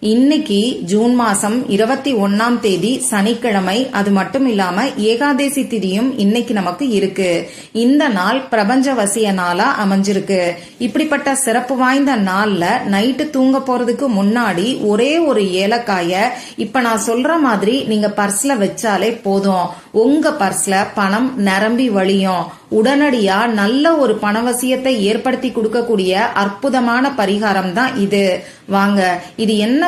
இன்னைக்கு ஜூன் மாசம் இருபத்தி ஒன்னாம் தேதி சனிக்கிழமை. அது மட்டும் இல்லாம ஏகாதேசி திதியும் இன்னைக்கு நமக்கு இருக்கு. இந்த நாள் பிரபஞ்ச வசிய நாளா அமைஞ்சிருக்கு. இப்படிப்பட்ட சிறப்பு வாய்ந்த நாள்ல நைட்டு தூங்க போறதுக்கு முன்னாடி ஒரே ஒரு ஏலக்காய இப்ப நான் சொல்ற மாதிரி நீங்க பர்ஸ்ல வச்சாலே போதும். உங்க பர்ஸ்ல பணம் நிரம்பி வழியும். உடனடியா நல்ல ஒரு பணவசியத்தை ஏற்படுத்தி கொடுக்கக்கூடிய அற்புதமான பரிகாரம் தான் இது. வாங்க இது என்ன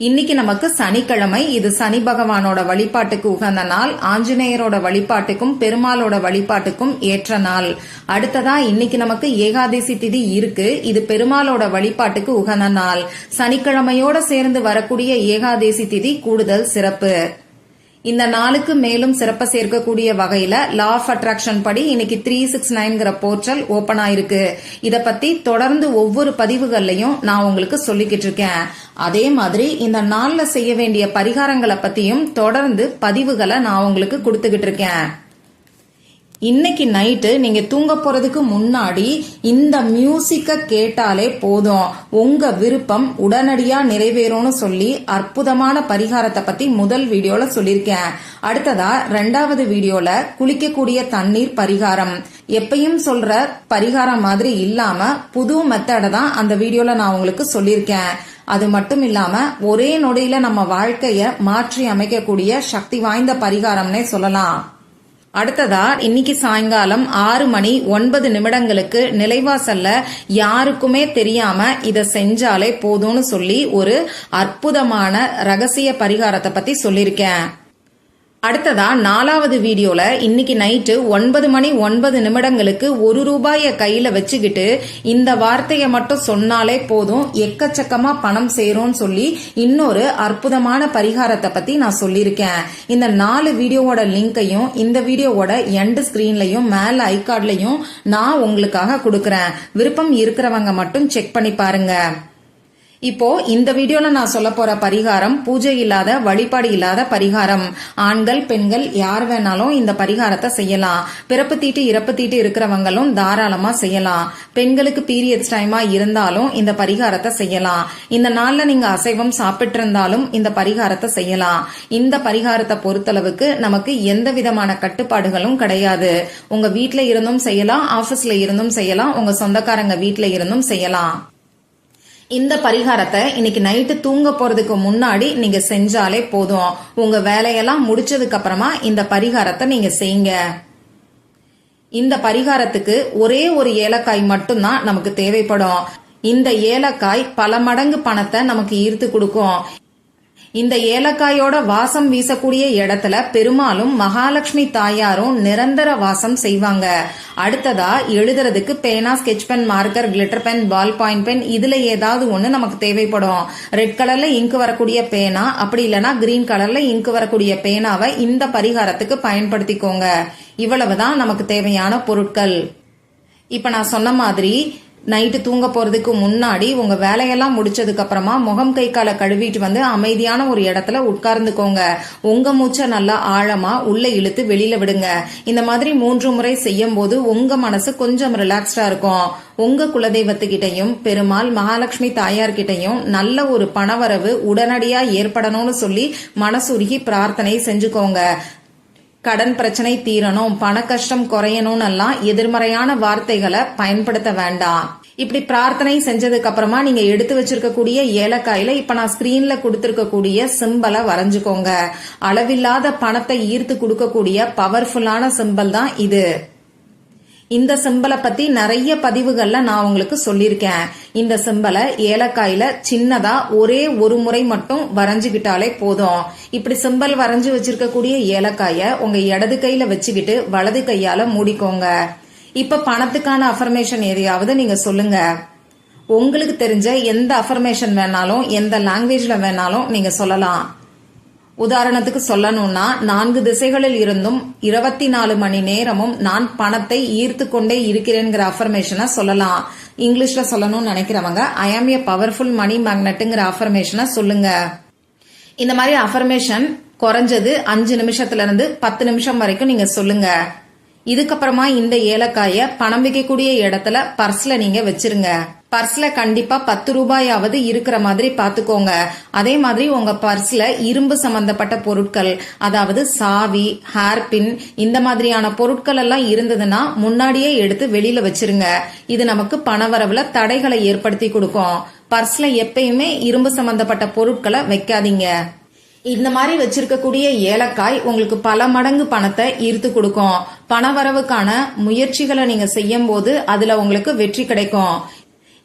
இன்னைக்கு நமக்கு சனிக்கிழமை. இது சனி பகவானோட வழிபாட்டுக்கு உகந்த நாள். ஆஞ்சநேயரோட வழிபாட்டுக்கும் பெருமாளோட வழிபாட்டுக்கும் ஏற்ற நாள். அடுத்ததா இன்னைக்கு நமக்கு ஏகாதசி திதி இருக்கு. இது பெருமாளோட வழிபாட்டுக்கு உகந்த நாள். சனிக்கிழமையோட சேர்ந்து வரக்கூடிய ஏகாதசி திதி கூடுதல் சிறப்பு. இந்த நாளுக்கு மேலும் சிறப்ப சேர்க்கக்கூடிய வகையில லா ஆஃப் அட்ராக்ஷன் படி இன்னைக்கு த்ரீ சிக்ஸ் நைன்கிற போர்ட்டல் ஓபன் ஆயிருக்கு. இதை பத்தி தொடர்ந்து ஒவ்வொரு பதிவுகள்லையும் நான் உங்களுக்கு சொல்லிக்கிட்டு இருக்கேன். அதே மாதிரி இந்த நாள்ல செய்ய வேண்டிய பரிகாரங்களை பத்தியும் தொடர்ந்து பதிவுகளை நான் உங்களுக்கு கொடுத்துக்கிட்டு இருக்கேன். இன்னைக்கு நைட்டு நீங்க தூங்க போறதுக்கு முன்னாடி இந்த மியூசிக்க கேட்டாலே போதும். உங்க விருப்பம் உடனடியா நிறைவேறும்னு சொல்லி அற்புதமான பரிகாரத்தை பத்தி முதல் வீடியோல சொல்லியிருக்கேன். அடுத்ததா ரெண்டாவது வீடியோல குளிக்கக்கூடிய தண்ணீர் பரிகாரம். எப்பயும் சொல்ற பரிகாரம் மாதிரி இல்லாம புது மெத்தடை தான் அந்த வீடியோல நான் உங்களுக்கு சொல்லியிருக்கேன். அது மட்டும் இல்லாம ஒரே நொடியில நம்ம வாழ்க்கைய மாற்றி அமைக்கக்கூடிய சக்தி வாய்ந்த பரிகாரம்னே சொல்லலாம். அடுத்ததா இன்னைக்கு சாயங்காலம் ஆறு மணி ஒன்பது நிமிடங்களுக்கு நிலைவாசல்ல யாருக்குமே தெரியாம இதை செஞ்சாலே போதும்னு சொல்லி ஒரு அற்புதமான ரகசிய பரிகாரத்தை பத்தி சொல்லியிருக்கேன் அடுத்ததா நாலாவது வீடியோல இன்னைக்கு நைட்டு ஒன்பது மணி ஒன்பது நிமிடங்களுக்கு ஒரு ரூபாய கையில வச்சுக்கிட்டு இந்த வார்த்தையை மட்டும் சொன்னாலே போதும் எக்கச்சக்கமா பணம் சேரும்னு சொல்லி இன்னொரு அற்புதமான பரிகாரத்தை பத்தி நான் சொல்லியிருக்கேன். இந்த நாலு வீடியோவோட லிங்கையும் இந்த வீடியோவோட எண்ட் ஸ்கிரீன்லயும் மேல ஐகார்ட்லயும் நான் உங்களுக்காக கொடுக்கறேன். விருப்பம் இருக்கிறவங்க மட்டும் செக் பண்ணி பாருங்க. இப்போ இந்த வீடியோல நான் சொல்ல போற பரிகாரம் பூஜை இல்லாத வழிபாடு இல்லாத பரிகாரம். ஆண்கள் பெண்கள் யார் வேணாலும் இந்த பரிகாரத்தை செய்யலாம். பிறப்பு தீட்டு இறப்பு தீட்டு இருக்கிறவங்களும் தாராளமா செய்யலாம். பெண்களுக்கு பீரியட்ஸ் டைமா இருந்தாலும் இந்த பரிகாரத்தை செய்யலாம். இந்த நாள்ல நீங்க அசைவம் சாப்பிட்டு இருந்தாலும் இந்த பரிகாரத்தை செய்யலாம். இந்த பரிகாரத்தை பொறுத்தளவுக்கு நமக்கு எந்த விதமான கட்டுப்பாடுகளும் கிடையாது. உங்க வீட்ல இருந்தும் செய்யலாம் ஆபீஸ்ல இருந்தும் செய்யலாம் உங்க சொந்தக்காரங்க வீட்ல இருந்தும் செய்யலாம். இந்த பரிகாரத்தை இன்னைக்கு நைட்டு தூங்க போறதுக்கு முன்னாடி நீங்க செஞ்சாலே போதும். உங்க வேலையெல்லாம் முடிச்சதுக்கு அப்புறமா இந்த பரிகாரத்தை நீங்க செய்யுங்க. இந்த பரிகாரத்துக்கு ஒரே ஒரு ஏலக்காய் மட்டும்தான் நமக்கு தேவைப்படும். இந்த ஏலக்காய் பல மடங்கு பணத்தை நமக்கு ஈர்த்து கொடுக்கும். இந்த ஏலக்காயோட வாசம் வீசக்கூடிய இடத்துல பெருமாளும் மகாலட்சுமி தாயாரும் நிரந்தர வாசம் செய்வாங்க. அடுத்ததா எழுதுறதுக்கு பேனா sketch pen marker glitter pen ball point pen இதுல ஏதாவது ஒண்ணு நமக்கு தேவைப்படும். ரெட் கலர்ல இங்கு வரக்கூடிய பேனா அப்படி இல்லைன்னா கிரீன் கலர்ல இங்கு வரக்கூடிய பேனாவை இந்த பரிகாரத்துக்கு பயன்படுத்திக்கோங்க. இவ்வளவுதான் நமக்கு தேவையான பொருட்கள். இப்ப நான் சொன்ன மாதிரி நைட்டு தூங்க போறதுக்கு முன்னாடி உங்க வேலையெல்லாம் முடிச்சதுக்கு அப்புறமா முகம் கை காலை கழுவிட்டு வந்து அமைதியான ஒரு இடத்துல உட்கார்ந்துக்கோங்க. உங்க மூச்சை நல்லா ஆழமா உள்ள இழுத்து வெளியில விடுங்க. இந்த மாதிரி மூன்று முறை செய்யும் போது உங்க மனசு கொஞ்சம் ரிலாக்ஸ்டா இருக்கும். உங்க குலதெய்வத்துக்கிட்டையும் பெருமாள் மகாலட்சுமி தாயார்கிட்டையும் நல்ல ஒரு பணவரவு உடனடியா ஏற்படணும்னு சொல்லி மனசுருகி பிரார்த்தனை செஞ்சுக்கோங்க. கடன் பிரச்சனை தீரணும் பண கஷ்டம் குறையணும்னு எல்லாம் எதிர்மறையான வார்த்தைகளை பயன்படுத்த வேண்டாம். இப்படி பிரார்த்தனை செஞ்சதுக்கு அப்புறமா நீங்க எடுத்து வச்சிருக்கக்கூடிய ஏலக்காயில இப்ப நான் ஸ்கிரீன்ல கொடுத்திருக்கக்கூடிய சிம்பலை வரைஞ்சுக்கோங்க. அளவில்லாத பணத்தை ஈர்த்து கொடுக்கக்கூடிய பவர்ஃபுல்லான சிம்பல் தான் இது. இந்த சிம்பலை பத்தி நிறைய பதிவுகள்ல நான் உங்களுக்கு சொல்லியிருக்கேன். இந்த சிம்பலை ஏலக்காயில சின்னதா ஒரே ஒரு முறை மட்டும் வரைஞ்சுக்கிட்டாலே போதும். இப்படி சிம்பல் வரைஞ்சு வச்சிருக்கக்கூடிய ஏலக்காய உங்க இடது கையில வச்சுக்கிட்டு வலது கையால மூடிக்கோங்க. இப்ப பணத்துக்கான அஃபர்மேஷன் எதையாவது நீங்க சொல்லுங்க. உங்களுக்கு தெரிஞ்ச எந்த அஃபர்மேஷன் வேணாலும் எந்த லாங்குவேஜ்ல வேணாலும் நீங்க சொல்லலாம். உதாரணத்துக்கு சொல்லணும்னா நான்கு திசைகளில் இருந்தும் இருபத்தி நாலு மணி நேரமும் நான் பணத்தை ஈர்த்து கொண்டே இருக்கிறேங்கிற அஃபர்மேஷனை சொல்லலாம். இங்கிலீஷ்ல சொல்லணும்னு நினைக்கிறவங்க ஐ ஆம் ஏ பவர்ஃபுல் மணி மேக்னெட்டுங்கிற அஃபர்மேஷனை சொல்லுங்க. இந்த மாதிரி அஃபர்மேஷன் குறைஞ்சது அஞ்சு நிமிஷத்துல இருந்து பத்து நிமிஷம் வரைக்கும் நீங்க சொல்லுங்க. இதுக்கப்புறமா இந்த ஏலக்காய பணம் வைக்கக்கூடிய இடத்துல பர்ஸ்ல நீங்க வச்சிருங்க. பர்ஸ்ல கண்டிப்பா பத்து ரூபாயாவது இருக்கிற மாதிரி பாத்துக்கோங்க. அதே மாதிரி உங்க பர்ஸ்ல இரும்பு சம்பந்தப்பட்ட பொருட்கள் அதாவது சாவி ஹேர்பின் இந்த மாதிரியான பொருட்கள் எல்லாம் இருந்ததுன்னா முன்னாடியே எடுத்து வெளியில வச்சிருங்க. இது நமக்கு பணவரவுல தடைகளை ஏற்படுத்தி கொடுக்கும். பர்ஸ்ல எப்பயுமே இரும்பு சம்பந்தப்பட்ட பொருட்களை வைக்காதீங்க. இந்த மாதிரி வச்சிருக்கக்கூடிய ஏலக்காய் உங்களுக்கு பல மடங்கு பணத்தை ஈர்த்து கொடுக்கும். பணவரவுக்கான முயற்சிகளை நீங்க செய்யும் போது அதுல உங்களுக்கு வெற்றி கிடைக்கும்.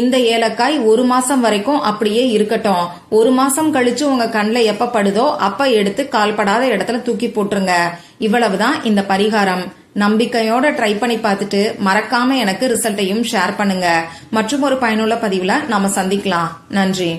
இந்த ஏலக்காய் ஒரு மாசம் வரைக்கும் அப்படியே இருக்கட்டும். ஒரு மாசம் கழிச்சு உங்க கண்ணில் எப்ப படுதோ அப்ப எடுத்து கால்படாத இடத்துல தூக்கி போட்டுருங்க. இவ்வளவுதான் இந்த பரிகாரம். நம்பிக்கையோட ட்ரை பண்ணி பார்த்துட்டு மறக்காம எனக்கு ரிசல்ட்டையும் ஷேர் பண்ணுங்க. மற்றும் ஒரு பயனுள்ள பதிவுல நாம சந்திக்கலாம். நன்றி.